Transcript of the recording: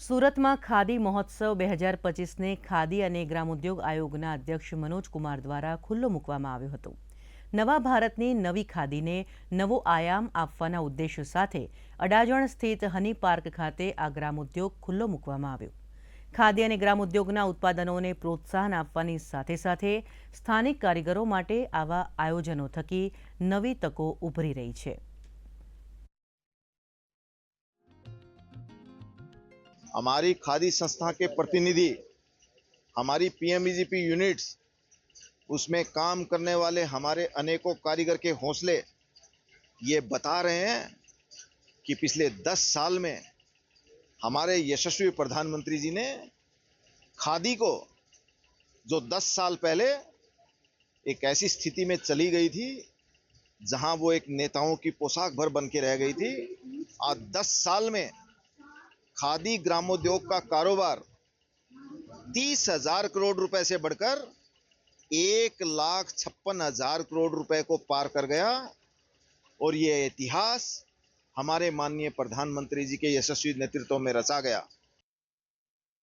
સુરતમાં ખાદી મહોત્સવ બે હજાર પચીસને ખાદી અને ગ્રામોદ્યોગ આયોગના અધ્યક્ષ મનોજ કુમાર દ્વારા ખુલ્લો મૂકવામાં આવ્યો હતો. નવા ભારતની નવી ખાદીને નવો આયામ આપવાના ઉદ્દેશ્ય સાથે અડાજણ સ્થિત હની પાર્ક ખાતે આ ગ્રામોદ્યોગ ખુલ્લો મૂકવામાં આવ્યો. ખાદી અને ગ્રામોદ્યોગના ઉત્પાદનોને પ્રોત્સાહન આપવાની સાથે સાથે સ્થાનિક કારીગરો માટે આવા આયોજનો થકી નવી તકો ઉભરી રહી છે. हमारी खादी संस्था के प्रतिनिधि, हमारी पीएमईजीपी यूनिट्स उसमें काम करने वाले हमारे अनेकों कारीगर के हौसले, ये बता रहे हैं कि पिछले दस साल में हमारे यशस्वी प्रधानमंत्री जी ने खादी को, जो दस साल पहले एक ऐसी स्थिति में चली गई थी, जहाँ वो एक नेताओं की पोशाक भर बन के रह गई थी, आज दस साल में खादी ग्रामोद्योग का कारोबार तीस हज़ार करोड़ रुपए से बढ़कर एक लाख छप्पन हज़ार करोड़ रुपए को पार कर गया। और यह इतिहास हमारे माननीय प्रधानमंत्री जी के यशस्वी नेतृत्व में रचा गया।